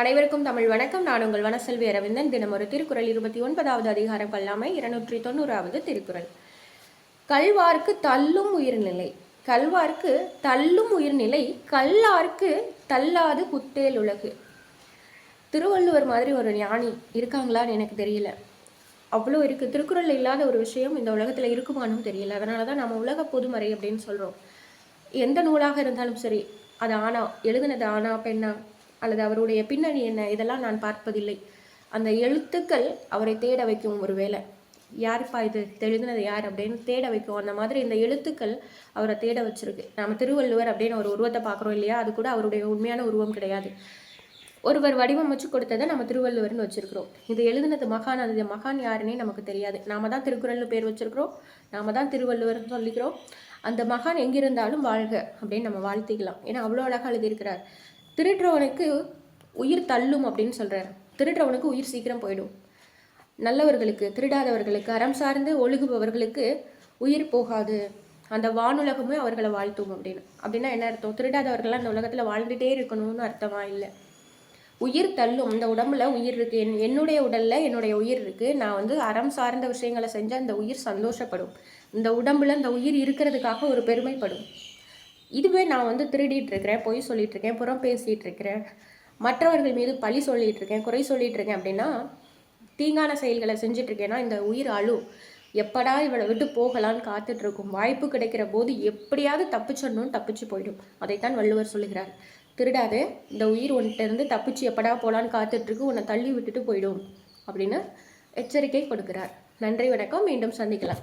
அனைவருக்கும் தமிழ் வணக்கம். நான் உங்கள் வனசெல்வி அரவிந்தன். தினமொரு ஒரு திருக்குறள் இருபத்தி ஒன்பதாவது அதிகாரம் கல்லாமை இருநூற்றி தொண்ணூறாவது திருக்குறள். கல்வார்க்கு தள்ளும் உயிர்நிலை. கல்வார்க்கு தள்ளும் உயிர்நிலை கல்லார்க்கு தள்ளாது குத்தேல் உலகு. திருவள்ளுவர் மாதிரி ஒரு ஞானி இருக்காங்களான்னு எனக்கு தெரியல. அவ்வளோ இருக்குது திருக்குறள் இல்லாத ஒரு விஷயம் இந்த உலகத்தில் இருக்குமானும் தெரியல. அதனால தான் நம்ம உலக பொதுமறை அப்படின்னு சொல்கிறோம் எந்த நூலாக இருந்தாலும் சரி அது ஆனா எழுதுனது ஆனா பெண்ணா அல்லது அவருடைய பின்னணி என்ன? இதெல்லாம் நான் பார்ப்பதில்லை. அந்த எழுத்துக்கள் அவரை தேட வைக்கும் ஒரு வேலை. யாருப்பா இது? இது யார் அப்படின்னு தேட வைக்கும். அந்த மாதிரி இந்த எழுத்துக்கள் அவரை தேட வச்சிருக்கு. நாம திருவள்ளுவர் அப்படின்னு ஒரு உருவத்தை பார்க்குறோம் இல்லையா? அது கூட அவருடைய உண்மையான உருவம் கிடையாது. ஒருவர் வடிவமைச்சு கொடுத்ததை நம்ம திருவள்ளுவர்னு வச்சிருக்கிறோம். இது எழுதுனது மகான் அது மகான் யாருன்னே நமக்கு தெரியாது. நாம தான் திருக்குறள்னு பேர் வச்சிருக்கிறோம். நாம தான் திருவள்ளுவர்னு சொல்லிக்கிறோம். அந்த மகான் எங்கிருந்தாலும் வாழ்க அப்படின்னு நம்ம வாழ்த்திக்கலாம். ஏன்னா அவ்வளோ அழகாக எழுதியிருக்கிறார். திருடுறவனுக்கு உயிர் தள்ளும் அப்படின்னு சொல்கிறார் திருடுறவனுக்கு உயிர் சீக்கிரம் போயிடும். நல்லவர்களுக்கு திருடாதவர்களுக்கு அறம் சார்ந்து ஒழுகுபவர்களுக்கு உயிர் போகாது. அந்த வானுலகமே அவர்களை வாழ்த்தும் அப்படின்னு. அப்படின்னா என்ன அர்த்தம்? திருடாதவர்கள்லாம் அந்த உலகத்தில் வாழ்ந்துட்டே இருக்கணும்னு அர்த்தமா இல்லை. உயிர் தள்ளும். இந்த உடம்புல உயிர் இருக்கு. என் என்னுடைய உடல்ல என்னுடைய உயிர் இருக்கு. நான் வந்து அறம் சார்ந்த விஷயங்களை செஞ்சால் அந்த உயிர் சந்தோஷப்படும். இந்த உடம்புல இந்த உயிர் இருக்கிறதுக்காக ஒரு பெருமைப்படும். இதுவே நான் வந்து திருடிட்டு இருக்கிறேன் பொய் சொல்லிட்டு இருக்கேன் புறம் பேசிட்டு இருக்கிறேன் மற்றவர்கள் மீது பழி சொல்லிட்டு இருக்கேன் குறை சொல்லிட்டு இருக்கேன் அப்படின்னா தீங்கான செயல்களை செஞ்சுட்டு இருக்கேன்னா இந்த உயிர் அழு. எப்படா இவளை விட்டு போகலான்னு காத்துட்டு இருக்கும் வாய்ப்பு கிடைக்கிற போது எப்படியாவது தப்பிச்சிடணும்னு தப்பிச்சு போயிடும். அதைத்தான் வள்ளுவர் சொல்லுகிறார். திருடாதே இந்த உயிர் உன்கிட்ட இருந்து தப்பிச்சு எப்படா போகலான்னு காத்துட்டு இருக்கு உன்னை தள்ளி விட்டுட்டு போயிடும் அப்படின்னு எச்சரிக்கை கொடுக்கிறார். நன்றி வணக்கம். மீண்டும் சந்திக்கலாம்.